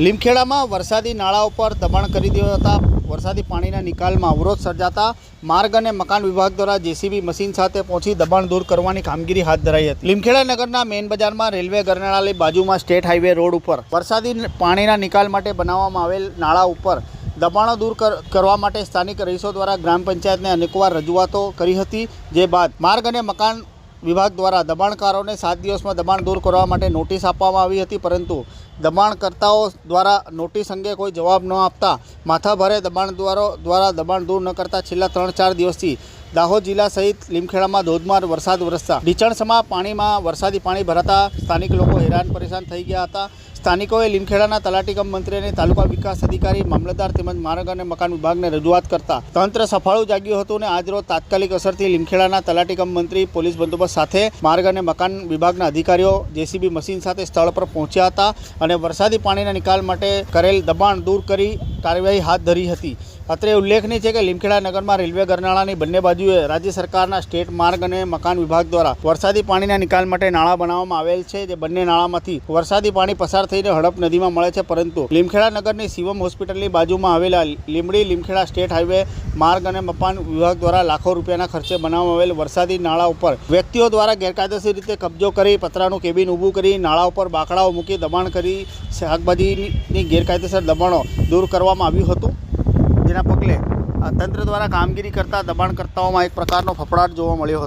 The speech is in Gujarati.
લીમખેડામાં વરસાદી નાળા ઉપર દબાણ કરી દેતા વરસાદી પાણીના નિકાલમાં અવરોધ સર્જાતા માર્ગ અને મકાન વિભાગ દ્વારા જેસીબી મશીન સાથે પહોંચી દબાણ દૂર કરવાની કામગીરી હાથ ધરાઈ હતી. લીમખેડા નગરના મેઇન બજારમાં રેલવે ગરનાળાની બાજુમાં સ્ટેટ હાઈવે રોડ ઉપર વરસાદી પાણીના નિકાલ માટે બનાવવામાં આવેલ નાળા ઉપર દબાણો દૂર કર- કરવા માટે સ્થાનિક રહીશો દ્વારા ગ્રામ પંચાયતને અનેકવાર રજૂઆતો કરી હતી. જે બાદ માર્ગ અને મકાન વિભાગ દ્વારા દબાણકારોને સાત દિવસમાં દબાણ દૂર કરવા માટે નોટિસ આપવામાં આવી હતી, પરંતુ દબાણકર્તાઓ દ્વારા નોટિસ અંગે કોઈ જવાબ ન આપતા માથાભારે દબાણદારો દ્વારા દબાણ દૂર ન કરતા છેલ્લા ત્રણ ચાર દિવસથી દાહોદ જિલ્લા સહિત લીમખેડામાં ધોધમાર વરસાદ વરસતા. ઢીચણસમાં પાણીમાં વરસાદી પાણી ભરાતા સ્થાનિક લોકો હેરાન પરેશાન થઈ ગયા હતા. સ્થાનિકોએ લીમખેડાના તલાટીકમ મંત્રી અને તાલુકા વિકાસ અધિકારી, મામલતદાર તેમજ માર્ગ અને મકાન વિભાગને રજૂઆત કરતા. તંત્ર સફાળું જાગ્યું હતું અને આજરોજ તાત્કાલિક અસરથી લીમખેડાના તલાટીકમ મંત્રી, પોલીસ બંદોબસ્ત સાથે માર્ગ અને મકાન વિભાગના અધિકારીઓ જેસીબી મશીન સાથે સ્થળ પર પહોંચ્યા હતા અને વરસાદી પાણીના નિકાલ માટે કરેલ દબાણ દૂર કરી કાર્યવાહી હાથ ધરી હતી. અત્રે ઉલ્લેખનીય છે કે લીમખેડા નગરમાં રેલવે ગરનાળાની બંને બાજુએ રાજ્ય સરકારના સ્ટેટ માર્ગ અને મકાન વિભાગ દ્વારા વરસાદી પાણીના નિકાલ માટે નાળા બનાવવામાં આવેલ છે, જે બંને નાળામાંથી વરસાદી પાણી પસાર થઈને હડપ નદીમાં મળે છે. પરંતુ લીમખેડા નગરની શિવમ હોસ્પિટલની બાજુમાં આવેલા લીમડી લીમખેડા સ્ટેટ હાઈવે માર્ગ અને મકાન વિભાગ દ્વારા લાખો રૂપિયાના ખર્ચે બનાવવામાં આવેલ વરસાદી નાળા ઉપર વ્યક્તિઓ દ્વારા ગેરકાયદેસર રીતે કબજો કરી પતરાનું કેબિન ઊભું કરી નાળા ઉપર બાકડાઓ મૂકી દબાણ કરી શાકભાજીની ગેરકાયદેસર દબાણો દૂર કરવામાં આવ્યું હતું. જેના પગલે તંત્ર દ્વારા કામગીરી કરતા દબાણકર્તાઓમાં એક પ્રકારનો ફફડાટ જોવા મળ્યો હતો.